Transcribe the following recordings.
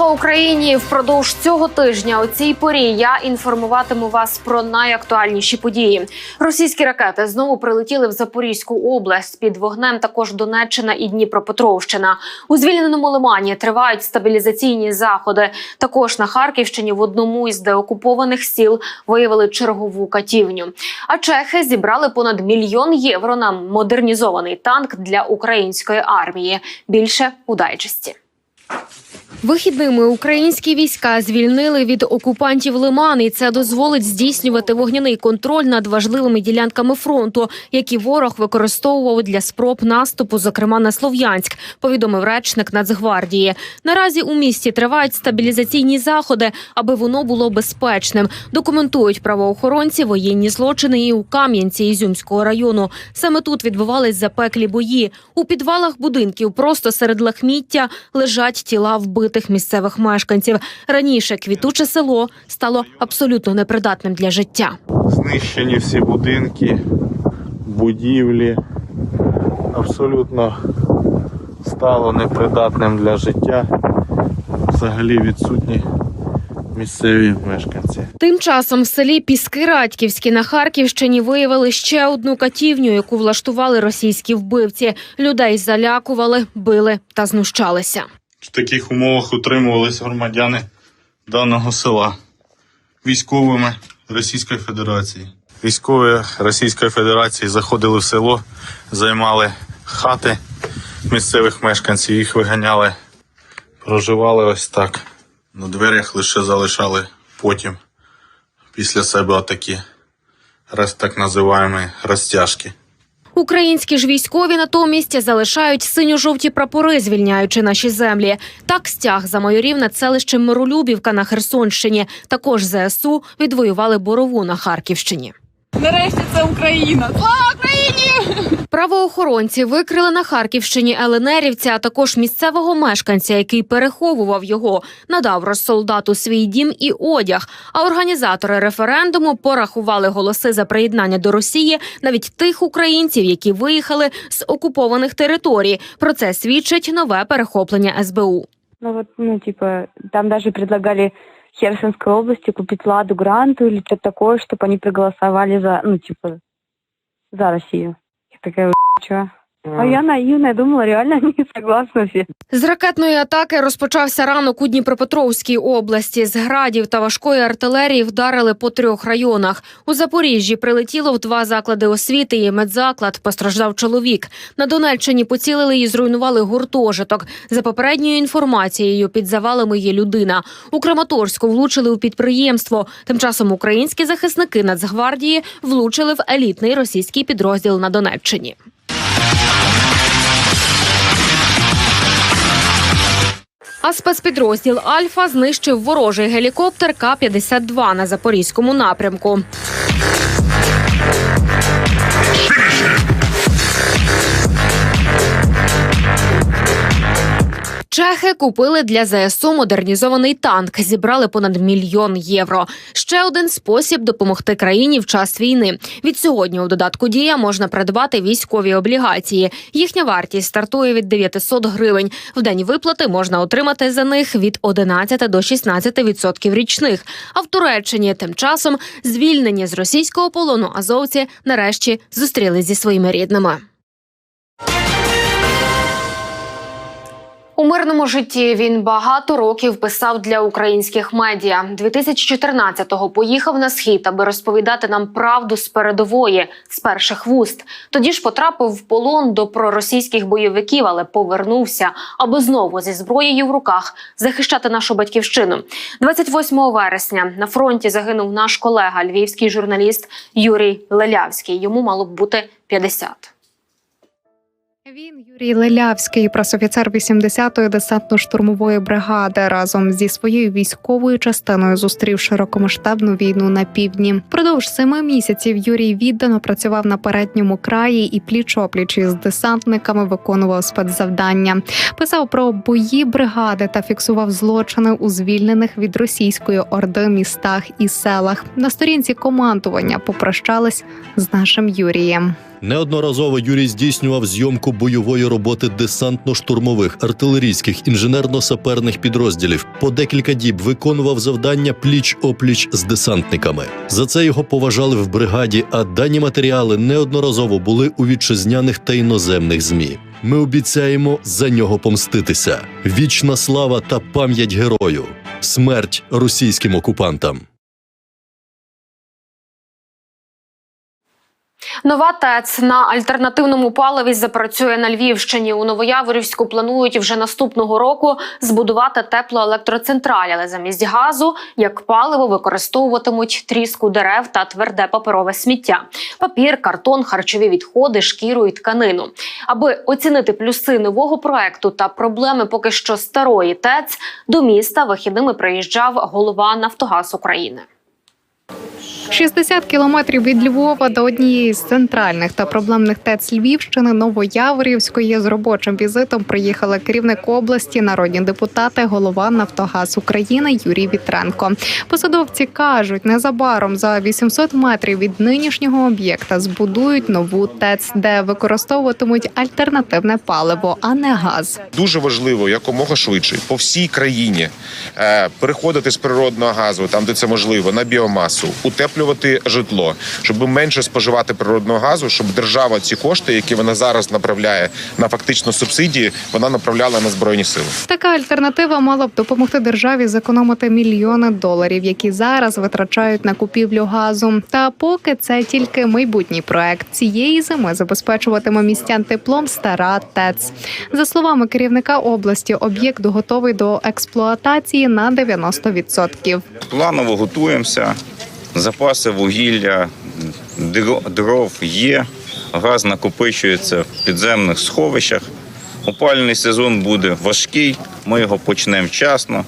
Слава Україні! Впродовж цього тижня у цій порі я інформуватиму вас про найактуальніші події. Російські ракети знову прилетіли в Запорізьку область. Під вогнем також Донеччина і Дніпропетровщина. У звільненому лимані тривають стабілізаційні заходи. Також на Харківщині в одному із деокупованих сіл виявили чергову катівню. А чехи зібрали понад мільйон євро на модернізований танк для української армії. Більше у дайджесті. Вихідними українські війська звільнили від окупантів лиман, і це дозволить здійснювати вогняний контроль над важливими ділянками фронту, які ворог використовував для спроб наступу, зокрема на Слов'янськ. Повідомив речник Нацгвардії. Наразі у місті тривають стабілізаційні заходи, аби воно було безпечним. Документують правоохоронці воєнні злочини і у Кам'янці Ізюмського району. Саме тут відбувались запеклі бої. У підвалах будинків просто серед лахміття лежать тіла вбитих місцевих мешканців. Раніше квітуче село стало абсолютно непридатним для життя. Знищені всі будинки, будівлі. Абсолютно стало непридатним для життя. Взагалі відсутні місцеві мешканці. Тим часом в селі Піски Радьківські на Харківщині виявили ще одну катівню, яку влаштували російські вбивці. Людей залякували, били та знущалися. В таких умовах утримувалися громадяни даного села військовими Російської Федерації. Військові Російської Федерації заходили в село, займали хати місцевих мешканців, їх виганяли, проживали ось так. На дверях лише залишали потім після себе отакі так називаємо розтяжки. Українські ж військові натомість залишають синьо-жовті прапори, звільняючи наші землі. Так стяг за майорів над селищем Миролюбівка на Херсонщині. Також ЗСУ відвоювали борову на Харківщині. Нарешті це Україна. Слава Україні! Правоохоронці викрили на Харківщині ЛНРівця, а також місцевого мешканця, який переховував його, надав розсолдату свій дім і одяг. А організатори референдуму порахували голоси за приєднання до Росії навіть тих українців, які виїхали з окупованих територій. Про це свідчить нове перехоплення СБУ. Ну вот, ну, типа, там даже предлагали Херсонской области купить Ладу Гранту или что-то такое, чтобы они проголосовали за, ну, типа, за Россию. Я такая, что? А я наивная, думала, реально они согласны все. З ракетної атаки розпочався ранок у Дніпропетровській області. З градів та важкої артилерії вдарили по трьох районах. У Запоріжжі прилетіло в два заклади освіти і медзаклад. Постраждав чоловік. На Донеччині поцілили і зруйнували гуртожиток. За попередньою інформацією, під завалами є людина. У Краматорську влучили у підприємство. Тим часом українські захисники Нацгвардії влучили в елітний російський підрозділ на Донеччині. А спецпідрозділ Альфа знищив ворожий гелікоптер К-52 на запорізькому напрямку. Чехи купили для ЗСУ модернізований танк. Зібрали понад мільйон євро. Ще один спосіб допомогти країні в час війни. Від сьогодні у додатку дія можна придбати військові облігації. Їхня вартість стартує від 900 гривень. В день виплати можна отримати за них від 11 до 16 відсотків річних. А в Туреччині тим часом звільнені з російського полону азовці нарешті зустрілись зі своїми рідними. У мирному житті він багато років писав для українських медіа. 2014-го поїхав на схід, аби розповідати нам правду з передової, з перших вуст. Тоді ж потрапив в полон до проросійських бойовиків, але повернувся, аби знову зі зброєю в руках захищати нашу батьківщину. 28 вересня на фронті загинув наш колега, львівський журналіст Юрій Лелявський. Йому мало б бути 50. Він Юрій Лелявський, пресофіцер 80-ї десантно-штурмової бригади, разом зі своєю військовою частиною зустрів широкомасштабну війну на півдні. Продовж семи місяців Юрій віддано працював на передньому краї і пліч-опліч із десантниками виконував спецзавдання. Писав про бої бригади та фіксував злочини у звільнених від російської орди містах і селах. На сторінці командування попрощались з нашим Юрієм. Неодноразово Юрій здійснював зйомку бойової роботи десантно-штурмових, артилерійських, інженерно-саперних підрозділів. По декілька діб виконував завдання пліч-опліч з десантниками. За це його поважали в бригаді, а дані матеріали неодноразово були у вітчизняних та іноземних змі. Ми обіцяємо за нього помститися. Вічна слава та пам'ять герою. Смерть російським окупантам. Нова ТЕЦ на альтернативному паливі запрацює на Львівщині. У Новояворівську планують вже наступного року збудувати теплоелектроцентраль, але замість газу як паливо використовуватимуть тріску дерев та тверде паперове сміття, папір, картон, харчові відходи, шкіру і тканину. Аби оцінити плюси нового проекту та проблеми поки що старої ТЕЦ, до міста вихідними приїжджав голова Нафтогаз України. 60 кілометрів від Львова до однієї з центральних та проблемних ТЕЦ Львівщини Новояворівської з робочим візитом приїхали керівник області, народні депутати, голова Нафтогаз України Юрій Вітренко. Посадовці кажуть, незабаром за 800 метрів від нинішнього об'єкта збудують нову ТЕЦ, де використовуватимуть альтернативне паливо, а не газ. дуже важливо якомога швидше по всій країні е, переходити з природного газу, там де це можливо, на біомасу, утеплювати житло, щоб менше споживати природного газу, щоб держава ці кошти, які вона зараз направляє на фактично субсидії, вона направляла на збройні сили. Така альтернатива мала б допомогти державі зекономити мільйони доларів, які зараз витрачають на купівлю газу. Та поки це тільки майбутній проект цієї зими забезпечуватиме містян теплом стара ТЕЦ. За словами керівника області, об'єкт готовий до експлуатації на 90%. Планово готуємося. Запаси вугілля, дров є, газ накопичується в підземних сховищах. Опальний сезон буде важкий, ми його почнемо вчасно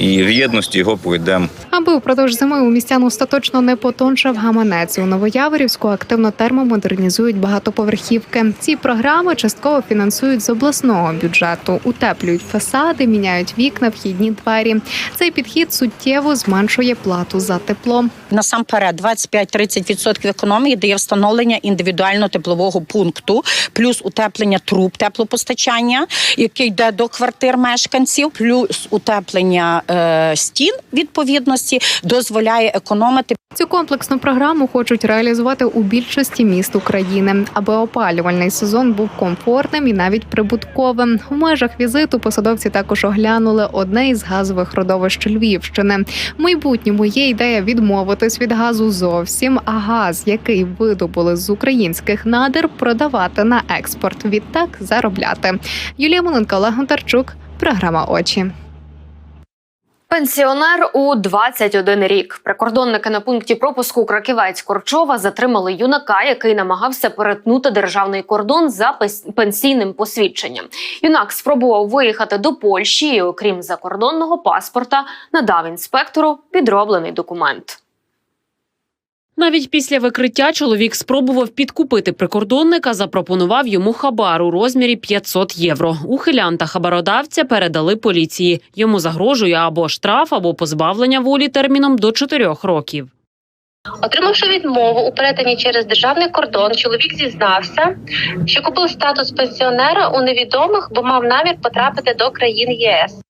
і в єдності його пройдемо Аби впродовж зими у містян остаточно не потоншав гаманець у Новояворівську активно термомодернізують багатоповерхівки. Ці програми частково фінансують з обласного бюджету, утеплюють фасади, міняють вікна, вхідні двері. Цей підхід суттєво зменшує плату за тепло. Насамперед 25-30% економії дає встановлення індивідуального теплового пункту, плюс утеплення труб теплопостачання, яке йде до квартир мешканців, плюс утеплення е, стін відповідності дозволяє економити Цю комплексну програму хочуть реалізувати у більшості міст України, аби опалювальний сезон був комфортним і навіть прибутковим. У межах візиту посадовці також оглянули одне із газових родовищ Львівщини. В майбутньому є ідея відмовитись від газу зовсім, а газ, який видобули з українських надр, продавати на експорт. Відтак заробляти. Юлія Моленко, Олег Гонтарчук, програма Очі. Пенсіонер у 21 рік. Прикордонники на пункті пропуску Краківець Корчова затримали юнака, який намагався перетнути державний кордон за пенсійним посвідченням. Юнак спробував виїхати до Польщі і, окрім закордонного паспорта, надав інспектору підроблений документ. Навіть після викриття чоловік спробував підкупити прикордонника, запропонував йому хабар у розмірі 500 євро. Ухилянта хабародавця передали поліції. Йому загрожує або штраф, або позбавлення волі терміном до 4 років. Отримавши відмову у перетині через державний кордон, чоловік зізнався, що купив статус пенсіонера у невідомих, бо мав намір потрапити до країн ЄС.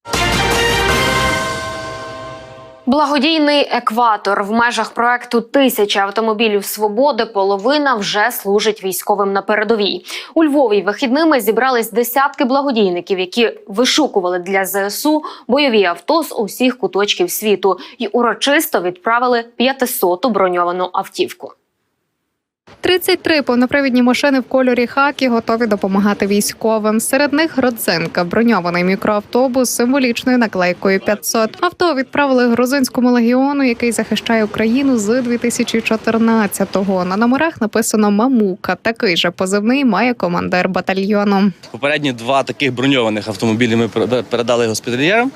Благодійний екватор в межах проекту Тисяча автомобілів свободи. Половина вже служить військовим на передовій. У Львові вихідними зібрались десятки благодійників, які вишукували для ЗСУ бойові авто з усіх куточків світу і урочисто відправили 500-ту броньовану автівку. 33 повнопривідні машини в кольорі хакі готові допомагати військовим. Серед них родзинка, броньований мікроавтобус з символічною наклейкою 500. Авто відправили грузинському легіону, який захищає Україну з 2014-го. На номерах написано Мамука. Такий же позивний має командир батальйону. Попередні два таких броньованих автомобілі ми переда- передали госпітальєрам.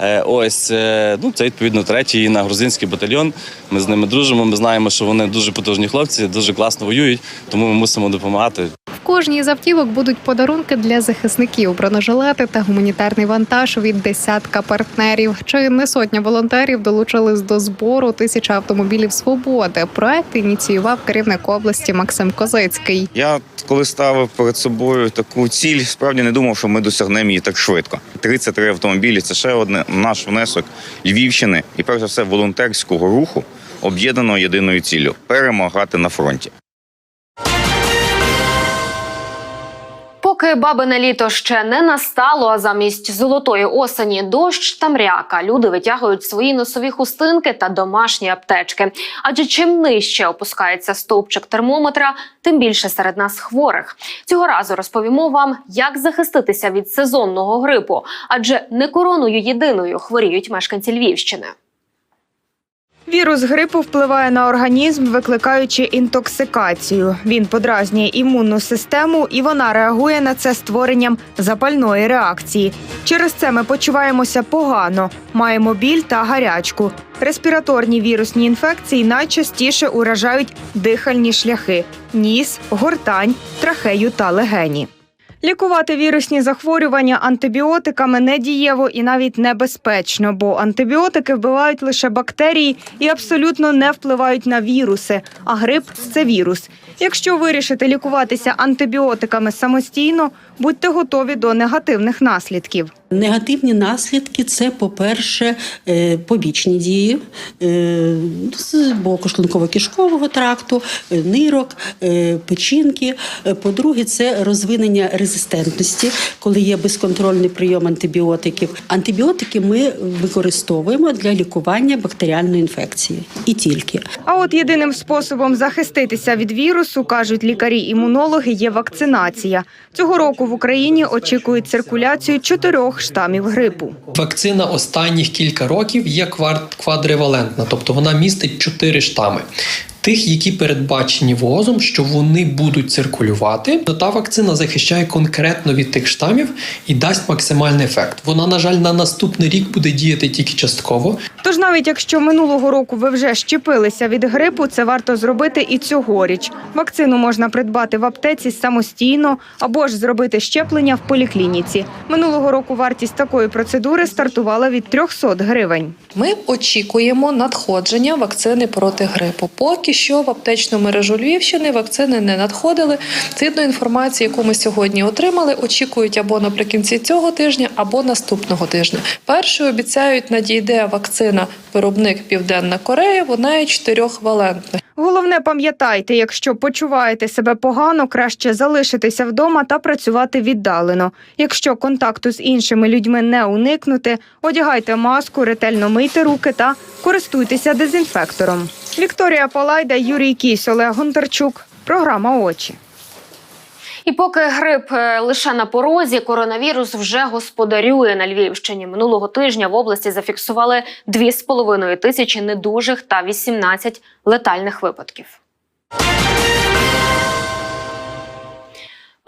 Е, Ось е, ну це відповідно третій на грузинський батальйон. Ми з ними дружимо. Ми знаємо, що вони дуже потужні хлопці, дуже класно воюють, тому ми мусимо допомагати. В кожній з автівок будуть подарунки для захисників, бронежилети та гуманітарний вантаж від десятка партнерів. Чи не сотня волонтерів долучились до збору тисячі автомобілів свободи. Проект ініціював керівник області Максим Козицький. Я коли ставив перед собою таку ціль, справді не думав, що ми досягнемо її так швидко. 33 автомобілі це ще один наш внесок Львівщини і перш за все волонтерського руху, об'єднаного єдиною ціллю перемагати на фронті. Поки бабине літо ще не настало, а замість золотої осені дощ та мряка, люди витягують свої носові хустинки та домашні аптечки. Адже чим нижче опускається стовпчик термометра, тим більше серед нас хворих. Цього разу розповімо вам, як захиститися від сезонного грипу, адже не короною єдиною хворіють мешканці Львівщини. Вірус грипу впливає на організм, викликаючи інтоксикацію. Він подразнює імунну систему, і вона реагує на це створенням запальної реакції. Через це ми почуваємося погано, маємо біль та гарячку. Респіраторні вірусні інфекції найчастіше уражають дихальні шляхи: ніс, гортань, трахею та легені. Лікувати вірусні захворювання антибіотиками недієво і навіть небезпечно, бо антибіотики вбивають лише бактерії і абсолютно не впливають на віруси. А грип це вірус. Якщо вирішите лікуватися антибіотиками самостійно, будьте готові до негативних наслідків. Негативні наслідки це, по-перше, е, побічні дії е, з боку шлунково-кишкового тракту, е, нирок, печінки. По-друге, це розвинення резистентності, коли є безконтрольний прийом антибіотиків. Антибіотики ми використовуємо для лікування бактеріальної інфекції і тільки. А от єдиним способом захиститися від вірусу, кажуть лікарі-імунологи, є вакцинація. Цього року в Україні очікують циркуляцію чотирьох штамів грипу. Вакцина останніх кілька років є квадривалентна, тобто вона містить чотири штами. Тих, які передбачені ВОЗом, що вони будуть циркулювати, то та вакцина захищає конкретно від тих штамів і дасть максимальний ефект. Вона, на жаль, на наступний рік буде діяти тільки частково. Тож навіть якщо минулого року ви вже щепилися від грипу, це варто зробити і цьогоріч. Вакцину можна придбати в аптеці самостійно або ж зробити щеплення в поліклініці. Минулого року вартість такої процедури стартувала від 300 гривень. Ми очікуємо надходження вакцини проти грипу. Поки що в аптечну мережу Львівщини вакцини не надходили. Згідно інформації, яку ми сьогодні отримали, очікують або наприкінці цього тижня, або наступного тижня. Першою обіцяють надійде вакцина виробник Південна Корея. Вона є чотирьохвалентна. Головне, пам'ятайте, якщо почуваєте себе погано, краще залишитися вдома та працювати віддалено. Якщо контакту з іншими людьми не уникнути, одягайте маску, ретельно мийте руки та користуйтеся дезінфектором. Вікторія Палайда, Юрій Кісь, Олег Гонтарчук. Програма очі. І поки грип е, лише на порозі, коронавірус вже господарює на Львівщині. Минулого тижня в області зафіксували 2,5 тисячі недужих та 18 летальних випадків.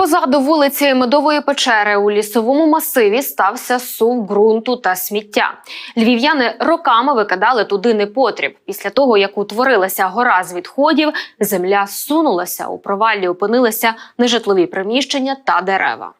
Позаду вулиці Медової печери у лісовому масиві стався сув ґрунту та сміття. Львів'яни роками викидали туди непотріб. Після того, як утворилася гора з відходів, земля сунулася. У провалі опинилися нежитлові приміщення та дерева.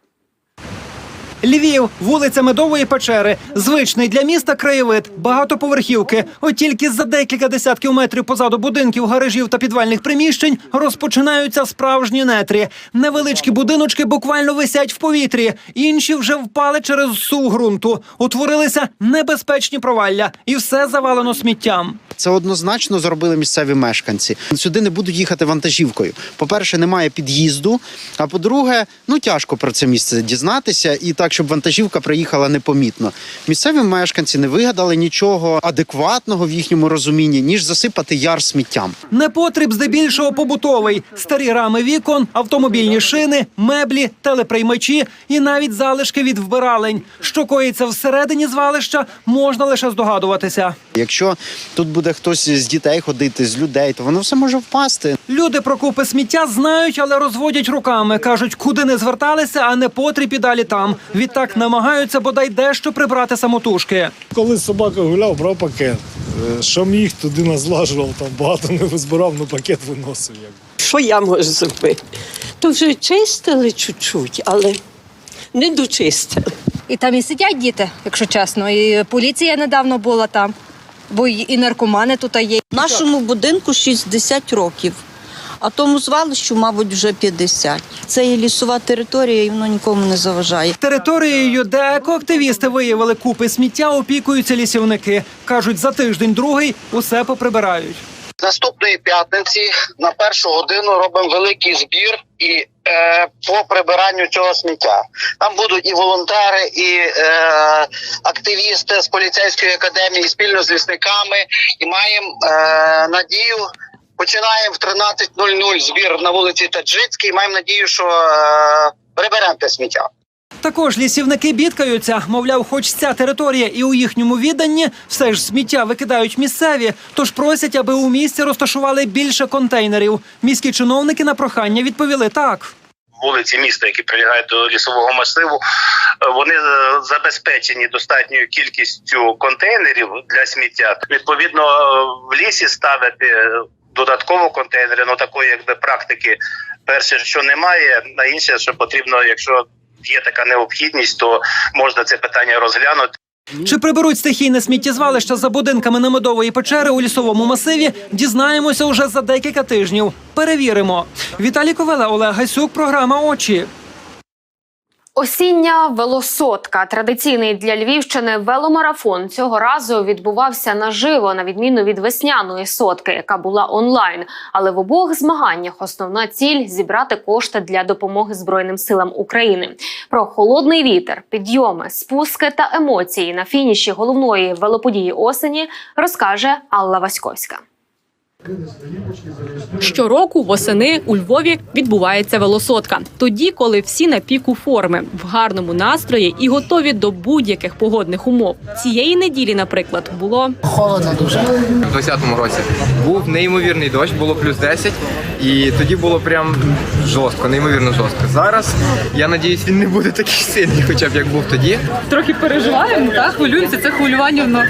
Львів, вулиця Медової печери, звичний для міста краєвид, багатоповерхівки. От тільки за декілька десятків метрів позаду будинків, гаражів та підвальних приміщень розпочинаються справжні нетрі. Невеличкі будиночки буквально висять в повітрі, інші вже впали через сув ґрунту. Утворилися небезпечні провалля, і все завалено сміттям. Це однозначно зробили місцеві мешканці. Сюди не будуть їхати вантажівкою. По-перше, немає під'їзду. А по-друге, ну тяжко про це місце дізнатися, і так, щоб вантажівка приїхала непомітно. Місцеві мешканці не вигадали нічого адекватного в їхньому розумінні, ніж засипати яр сміттям. Непотріб здебільшого побутовий: старі рами вікон, автомобільні шини, меблі, телеприймачі і навіть залишки від вбиралень. Що коїться всередині звалища, можна лише здогадуватися. Якщо тут буде хтось з дітей ходити, з людей, то воно все може впасти. Люди про купи сміття знають, але розводять руками. кажуть, куди не зверталися, а не потріб і далі там. Відтак намагаються бодай дещо прибрати самотужки. Коли собака гуляв, брав пакет. Е, Що міг, туди назлажував, там багато не визбирав, ну пакет виносив. Що я можу зробити? То вже чистили чуть-чуть, але не дочистили. І там і сидять діти, якщо чесно. І поліція недавно була там, бо і і наркомани тут є. Нашому будинку 60 років, а тому звалищу, мабуть, вже 50. Це є лісова територія, і воно нікому не заважає. Територією, де екоактивісти виявили купи сміття, опікуються лісівники. кажуть, за тиждень-другий усе поприбирають. Наступної п'ятниці на першу годину робимо великий збір і е, по прибиранню цього сміття. Там будуть і волонтери, і е, активісти з поліцейської академії спільно з лісниками. І маємо е, надію. Починаємо в 13.00 збір на вулиці Таджицькій. Маємо надію, що е, приберемо те сміття. Також лісівники бідкаються, мовляв, хоч ця територія і у їхньому відданні, все ж сміття викидають місцеві, тож просять, аби у місті розташували більше контейнерів. Міські чиновники на прохання відповіли так. вулиці міста, які прилягають до лісового масиву, е, вони е, забезпечені достатньою кількістю контейнерів для сміття. Відповідно, е, в лісі ставити додатково контейнери, ну такої якби практики, перше, що немає, а інше, що потрібно, якщо є така необхідність, то можна це питання розглянути. Чи приберуть стихійне сміттєзвалище за будинками Немедової печери у лісовому масиві? Дізнаємося уже за декілька тижнів. Перевіримо. Віталій Ковела, Олег Гайсюк, програма Очі. Осіння велосотка традиційний для Львівщини веломарафон цього разу відбувався наживо, на відміну від весняної сотки, яка була онлайн. Але в обох змаганнях основна ціль зібрати кошти для допомоги Збройним силам України. Про холодний вітер, підйоми, спуски та емоції на фініші головної велоподії осені розкаже Алла Васьковська. Щороку восени у Львові відбувається велосотка. Тоді, коли всі на піку форми, в гарному настрої і готові до будь-яких погодних умов. Цієї неділі, наприклад, було Холодно дуже. У 20-му році був неймовірний дощ, було плюс 10, і тоді було прям жорстко, неймовірно жорстко. Зараз я надіюсь, він не буде такий сильний, хоча б як був тоді. трохи переживаємо, та хвилюємося. Це хвилювання воно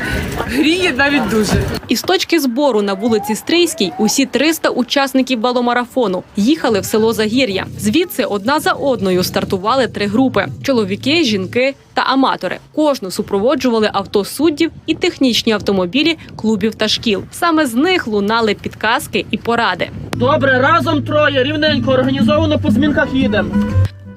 гріє навіть дуже. Із точки збору на вулиці Стрийській усі 300 учасників веломарафону їхали в село Загір'я. Звідси одна за одною стартували три групи: чоловіки, жінки та аматори. Кожну супроводжували авто суддів і технічні автомобілі клубів та шкіл. Саме з них лунали підказки і поради. Добре, разом троє, рівненько, організовано по змінках їдемо.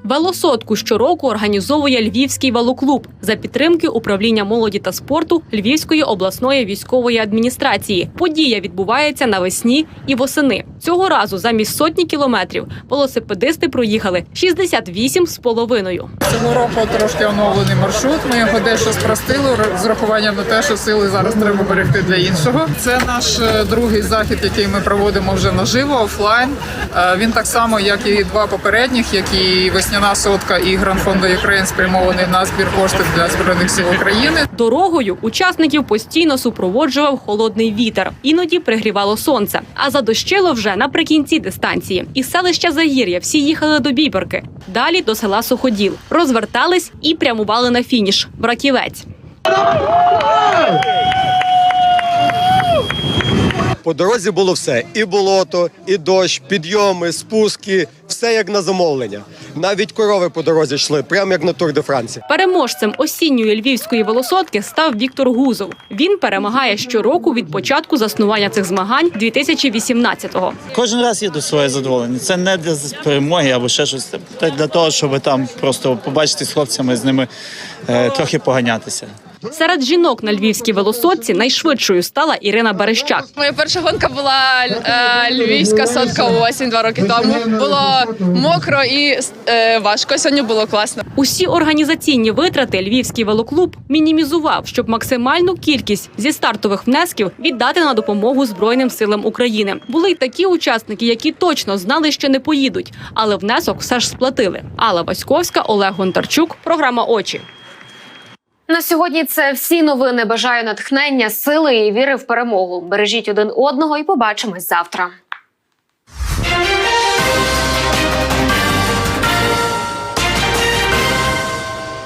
Велосотку щороку організовує Львівський велоклуб за підтримки управління молоді та спорту Львівської обласної військової адміністрації. Подія відбувається навесні і восени. Цього разу замість сотні кілометрів велосипедисти проїхали 68 з половиною. Цього року трошки оновлений маршрут. Ми його дещо спростили з урахуванням на те, що сили зараз треба берегти для іншого. Це наш е, другий захід, який ми проводимо вже наживо, офлайн. Е, Він так само, як і два попередніх, як і весняна сотка і Гранд Фондо Юкрейн спрямований на збір коштів для збройних сил України. Дорогою учасників постійно супроводжував холодний вітер. Іноді пригрівало сонце. А задощило вже наприкінці дистанції. Із селища Загір'я всі їхали до Біберки. Далі до села Суходіл. Розвертались і прямували на фініш. Браківець. По дорозі було все: і болото, і дощ, підйоми, спуски, все як на замовлення. Навіть корови по дорозі йшли, прямо як на Тур де Франції. Переможцем осінньої львівської велосотки став Віктор Гузов. Він перемагає щороку від початку заснування цих змагань 2018-го. Кожен раз їду своє задоволення. Це не для перемоги або ще щось. Це для того, щоб там просто побачити з хлопцями, з ними е, трохи поганятися. Серед жінок на львівській велосотці найшвидшою стала Ірина Берещак. Моя перша гонка була е, львівська сотка осінь два роки тому. Було мокро і е, важко. Сьогодні було класно. Усі організаційні витрати львівський велоклуб мінімізував, щоб максимальну кількість зі стартових внесків віддати на допомогу Збройним силам України. Були й такі учасники, які точно знали, що не поїдуть, але внесок все ж сплатили. Алла Васьковська, Олег Гонтарчук, програма Очі. На сьогодні це всі новини. Бажаю натхнення, сили і віри в перемогу. Бережіть один одного і побачимось завтра.